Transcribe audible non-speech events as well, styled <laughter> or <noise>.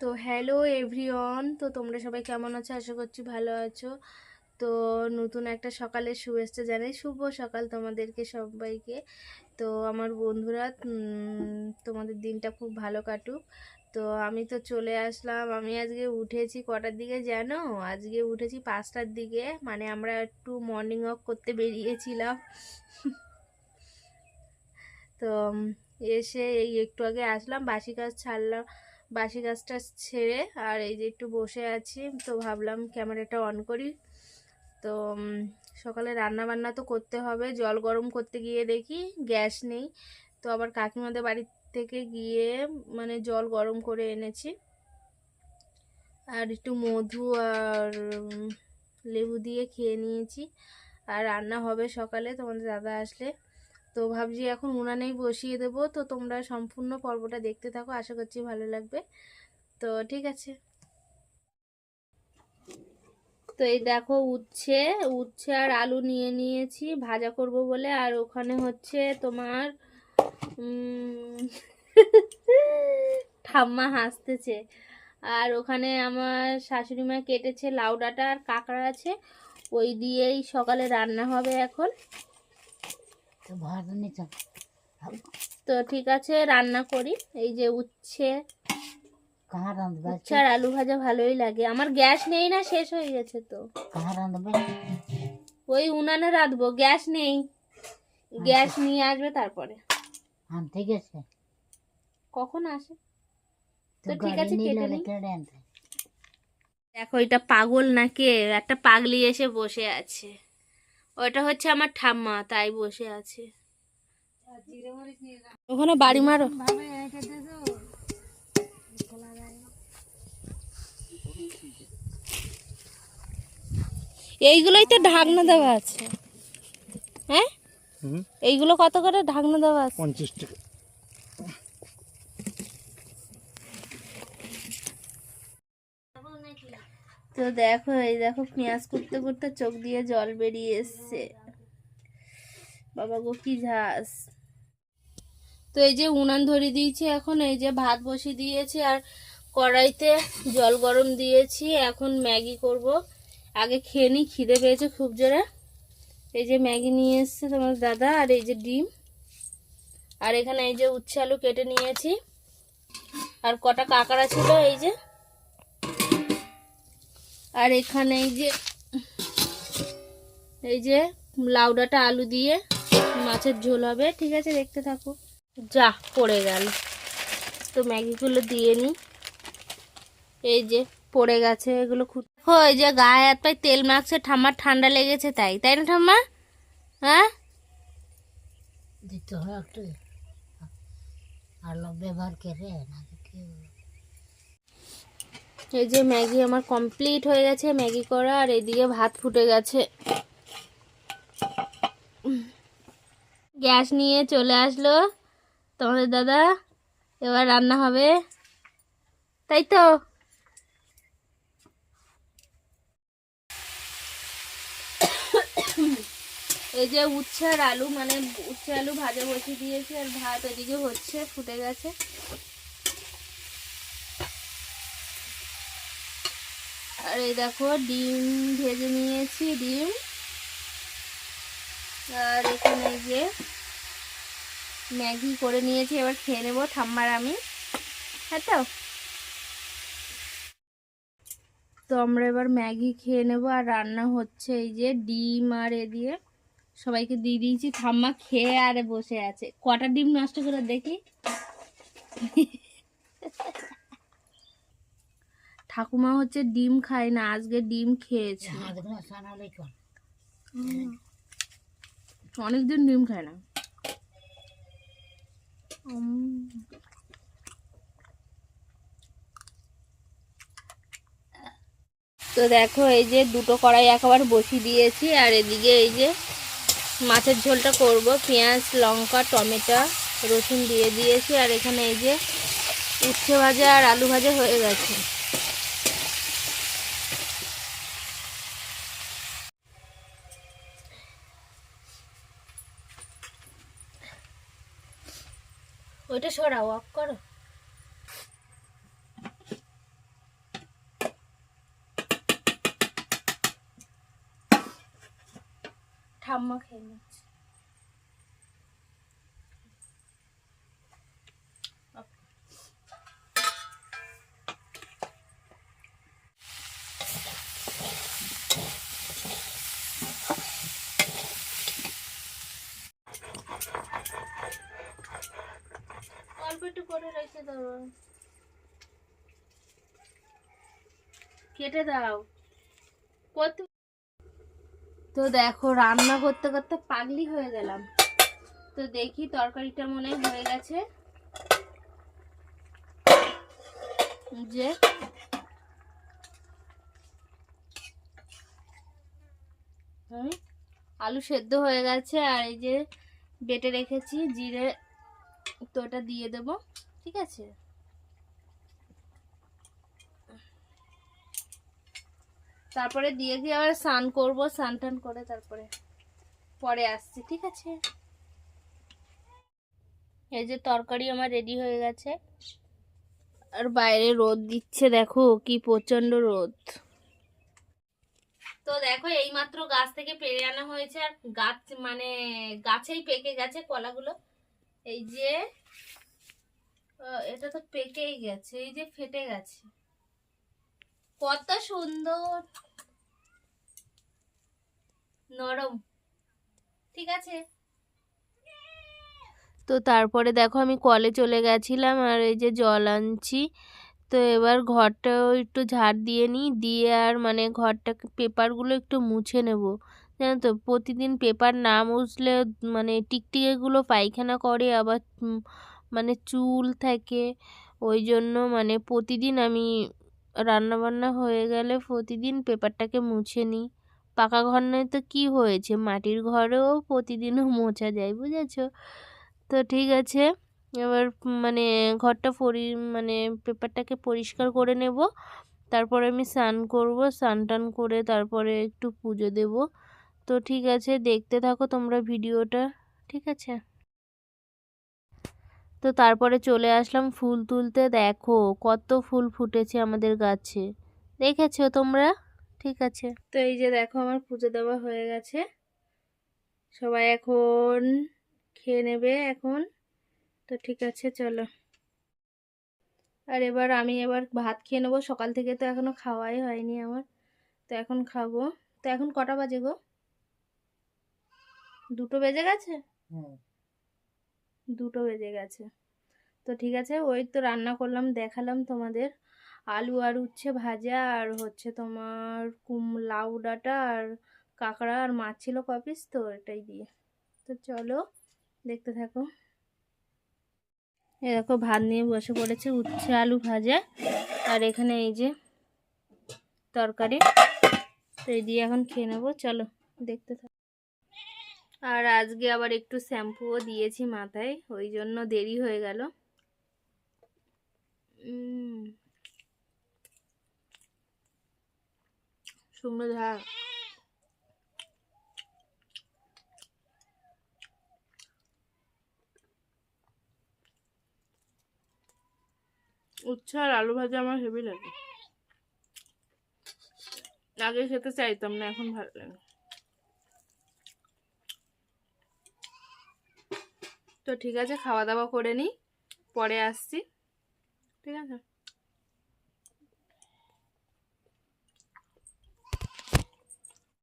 তো hello everyone, তো তোমরা সবাই কেমন আছো? আশা করছি ভালো আছো। তো নতুন একটা সকালের শুভেচ্ছা জানাই। শুভ সকাল তোমাদেরকে সবাইকে। তো আমার বন্ধুরা তোমাদের দিনটা খুব ভালো কাটুক। তো আমি তো চলে আসলাম। আমি আজকে উঠেছি কটার দিকে জানো? আজকে উঠেছি পাঁচটার দিকে। মানে আমরা একটু মর্নিং ওয়াক করতে বেরিয়েছিলাম। তো এসে এই একটু আগে আসলাম, বাসি কাজ ছাড়লাম। বাসি গাছটা ছেড়ে আর এই যে একটু বসে আছি, তো ভাবলাম ক্যামেরাটা অন করি। তো সকালে রান্না বান্না তো করতে হবে, জল গরম করতে গিয়ে দেখি গ্যাস নেই। তো আবার কাকিমাদের বাড়ি থেকে গিয়ে মানে জল গরম করে এনেছি। আর একটু মধু আর লেবু দিয়ে খেয়ে নিয়েছি। আর রান্না হবে সকালে, তোমাদের দাদা আসলে। তো ভাবছি এখন উনানেই বসিয়ে দেবো। তো তোমরা সম্পূর্ণ পর্বটা দেখতে থাকো, আশা করছি ভালো লাগবে। তো ঠিক আছে। তো এই দেখো উচ্ছে উচ্ছে আর আলু নিয়ে নিয়েছি, ভাজা করব বলে। আর ওখানে হচ্ছে তোমার ঠাম্মা হাসতেছে। আর ওখানে আমার শাশুড়ি মা কেটেছে লাউ ডাঁটা আর কাঁকড়া আছে। ওই দিয়েই সকালে রান্না হবে এখন। তো ঠিক আছে রান্না করি। এই যে উচ্ছে উচ্ছে আর আলু ভাজা ভালোই লাগে। আমার গ্যাস নেই না শেষ হয়ে গেছে তো। ওই উনানে রাঁধবো গ্যাস নেই। গ্যাস নিয়ে আসবে তারপরে। আনতে গেছে? কখন আসে? তো ঠিক আছে, নিলে কেটে নিই। দেখো এটা পাগল না কে একটা পাগলি এসে বসে আছে। ওটা হচ্ছে আমার ঠাম্মা তাই বসে আছে। ওখানে বাড়ি মারো। এইগুলোই তো ঢাকনা দেওয়া আছে। হ্যাঁ? এইগুলো কত করে ঢাকনা দেওয়া আছে? পঞ্চাশ টাকা। তো দেখো, এই দেখো পেঁয়াজ করতে করতে চোখ দিয়ে জল বেরিয়ে এসছে। বাবা গো, কি ঝাঁস। তো এই যে উনান ধরিয়ে দিয়েছি এখন, এই যে ভাত বসিয়ে দিয়েছি আর কড়াইতে জল গরম দিয়েছি। এখন ম্যাগি করব। আগে খেয়ে নিই খিদে পেয়েছে খুব জোরে। এই যে ম্যাগি নিয়ে এসছে তোমার দাদা আর এই যে ডিম। আর এখানে এই যে উচ্ছে আলু কেটে নিয়েছি। আর কটা কাঁকড়া ছিল, এই যে আর এখানে এই যে এই যে লাউডাটা আলু দিয়ে মাছের ঝোল হবে, ঠিক আছে? দেখতে থাকো। যা, পড়ে গেল। তো ম্যাগিগুলো দিয়ে নি। এই যে, পড়ে গেছে এগুলো খুব এই যে গায়ে হাত পায়ে তেল মাখছে, ঠাম্মার ঠান্ডা লেগেছে তাই। তাই না, ঠাম্মা? হ্যাঁ? দিতে হয় একটু। আলো ব্যবহার করে না তো কি হবে? এই যে ম্যাগি আমার কমপ্লিট হয়ে গেছে, ম্যাগি করা, আর এদিকে ভাত ফুটে গেছে। গ্যাস নিয়ে চলে আসলো। তোমাদের দাদা, এবার রান্না হবে। তাই তো। এই যে উচ্ছে আর আলু মানে উচ্ছে আলু ভাজা বসিয়ে দিয়েছি, আর ভাত এদিকে হচ্ছে, ফুটে গেছে। আর এই দেখো ডিম ভেজে নিয়েছি, ডিম। আর এখানে যে ম্যাগি করে নিয়েছি, এবার খেয়ে নেব ঠাম্মার আমি। হ্যাঁ তো? তো আমরা এবার ম্যাগি খেয়ে নেব, আর রান্না হচ্ছে এই যে ডিম আর এ দিয়ে। সবাইকে দিয়ে দিয়েছি, ঠাম্মা খেয়ে আরে বসে আছে। কটা ডিম নষ্ট করে দেখি? <laughs> ঠাকুমা হচ্ছে ডিম খায় না আজকে ডিম খেয়েছে। অনেকদিন ডিম খায় না। তো দেখো এই যে দুটো কড়াই একবার বসিয়ে দিয়েছি আর এদিকে এই যে মাছের ঝোলটা করব। পেঁয়াজ লঙ্কা টমেটো রসুন দিয়ে দিয়েছি আর এখানে এই যে উচ্ছে ভাজা আর আলু ভাজা হয়ে গেছে। ওইটা সরাও অফ করো। ঠাম্মা খেয়ে নিচ্ছে। করে রেখে কেটে দাও। কত তো দেখো, রান্না করতে করতে পাগলি হয়ে গেলাম। তো দেখি তরকারিটা মনে হয়ে গেছে। যে। আলু সেদ্ধ হয়ে গেছে। আর এই যে বেটে রেখেছি, জিরে তো এটা দিয়ে দেব। ঠিক আছে? তারপরে দিয়ে দিয়ে আবার স্নান করব, স্নান টান করে তারপরে পরে আসছি, ঠিক আছে? এই যে তরকারি আমার রেডি হয়ে গেছে। আর বাইরে রোদ দিচ্ছে, দেখো কি প্রচণ্ড রোদ। তো দেখো এই মাত্র গাছ থেকে পেরে আনা হয়েছে, আর গাছ মানে গাছেই পেকে গেছে কলাগুলো। এই যে এটা তো পেকেই গেছে, এই যে ফেটে গেছে। কত সুন্দর। নরম। ঠিক আছে? তো তারপরে দেখো আমি কলে চলে গেছিলাম আর এই যে জল আনছি। তো এবার ঘরটাও একটু ঝাড় দিয়ে নিই, দিয়ে আর মানে ঘরটা পেপারগুলো একটু মুছে নেব। জানো তো, প্রতিদিন পেপার না মুছলে মানে টিকটিকিগুলো পায়খানা করে, আবার মানে চুল থাকে ওই জন্য মানে প্রতিদিন আমি রান্না বান্না হয়ে গেলে প্রতিদিন পেপারটাকে মুছে নিই। পাকা ঘর নয় তো কী হয়েছে? মাটির ঘরেও প্রতিদিনও মোছা যায়, বুঝেছ? তো ঠিক আছে, এবার মানে ঘরটা পরি মানে পেপারটাকে পরিষ্কার করে নেব। তারপরে আমি স্নান করব, স্নান টান করে তারপরে একটু পুজো দেব। তো ঠিক আছে, দেখতে থাকো তোমরা ভিডিওটা, ঠিক আছে? তো তারপরে চলে আসলাম ফুল তুলতে। দেখো কত ফুল ফুটেছে আমাদের গাছে। দেখেছ তোমরা? ঠিক আছে। তো এই যে দেখো আমার পুজো দেওয়া হয়ে গেছে। সবাই এখন খেয়ে নেবে এখন। তো ঠিক আছে, চলো। আর এবার আমি এবার ভাত খেয়ে নেব। সকাল থেকে তো এখনও খাওয়াই হয়নি আমার। তো এখন খাব। তো এখন কটা বাজে গো? দুটো বেজে গেছে? দুটো বেজে গেছে। তো ঠিক আছে, ওই তো রান্না করলাম, দেখালাম তোমাদের। আলু আর উচ্ছে ভাজা, আর হচ্ছে তোমার কুম, লাউ ডাঁটা, আর কাঁকড়া, আর মাছ ছিল কপিস তো এটাই দিয়ে। তো চলো, দেখতে থাকো। এ দেখো, ভাত নিয়ে বসে পড়েছে, উচ্ছে, আলু ভাজা, আর এখানে এই যে তরকারি। তো এই দিয়ে এখন খেয়ে নেব, চলো, দেখতে থাকো। আর আজকে আবার একটু শ্যাম্পুও দিয়েছি মাথায়, ওই জন্য দেরি হয়ে গেল। শুকনো আর আলু ভাজা আমার হেভি লাগে। আগে খেতে চাইতাম না, এখন ভালো লাগে তো ঠিক আছে খাওয়া দাওয়া করে নিই পরে আসছি। ঠিক আছে?